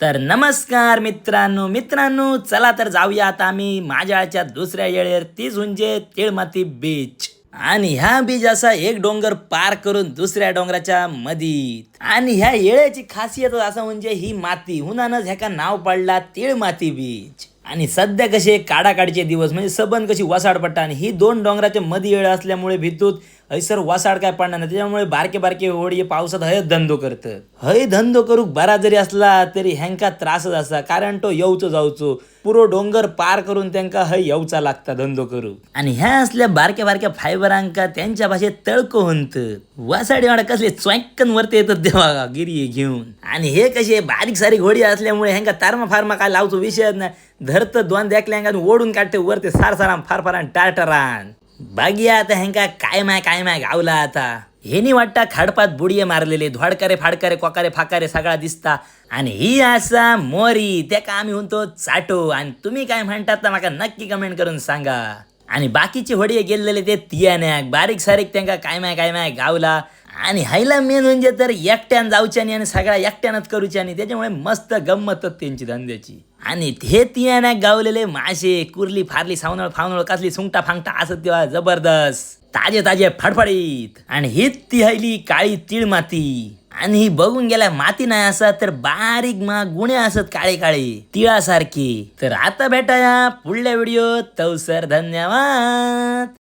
तर नमस्कार मित्रांनो मित्रांनो चला तर जाऊया आता आम्ही माझ्याच्या दुसऱ्या येळेवर तीच म्हणजे तिळमाती बीच आणि ह्या बीच असा एक डोंगर पार करून दुसऱ्या डोंगराच्या मधी आणि ह्या येळ्याची खासियत असं म्हणजे ही माती. हुनानच ह्याका नाव पडला तिळमाती बीच आणि सध्या कसे काडाकाडीचे दिवस म्हणजे सबंद कशी वसाड पडटा आणि ही दोन डोंगराच्या मध्ये येळ असल्यामुळे भितूत हैसर वसाड काय पडणार नाही. त्याच्यामुळे बारके बारके होडी पावसात हय धंदो करतात. हय धंदो करूक बरा जरी असला तरी ह्यांका त्रासच असा. कारण तो येऊचो जाऊचो. पुरो डोंगर पार करून त्यांका हय येऊचा लागता धंदो करू. आणि ह्या असल्या बारक्या बारक्या फायबरांका त्यांच्या भाषेत तळको म्हणत वासाडी वाडा कसले चॉयक्कन वरती येतात तेव्हा गिरी घेऊन. आणि हे कसे बारीक सारी घोडी असल्यामुळे ह्यांका तारमा फार्मा काय लावतो विषयच नाही. धरत दोन देखल्या ओढून काढते वरते सार साराम फार फारान टारटरान बघिया आता ह्यांका काय माय काय माय गावला आता. हेनी वाटता खाडपात बुडिये मारलेले धोडकारे फाडकारे कोकारे फाकारे सगळा दिसता. आणि ही असा मोरी त्या आम्ही म्हणतो चाटो. आणि तुम्ही काय म्हणतात तर माका नक्की कमेंट करून सांगा. आणि बाकीचे होडीये गेलेले ते तियान्याक. बारीक सारीक त्यांका काय माय काय माय गावला. आणि हायला मेन म्हणजे तर एकट्यान जाऊच्यानी आणि सगळ्या एकट्यानच करूच्यानी त्याच्यामुळे मस्त गंमतच त्यांची धंद्याची. आणि हे तियाना गावलेले मासे कुर्ली फारली सावनळ फावनळ कसली सुंगटा फांगटा असत तेव्हा जबरदस्त ताजे ताजे फडफडीत. आणि हीच ती हायली काळी तीळ माती. आणि ही बघून गेल्या माती नाही असत तर बारीक मा गुणे असत काळे काळे तिळासारखे. तर आता भेटाया पुढल्या व्हिडिओ तवसर धन्यवाद!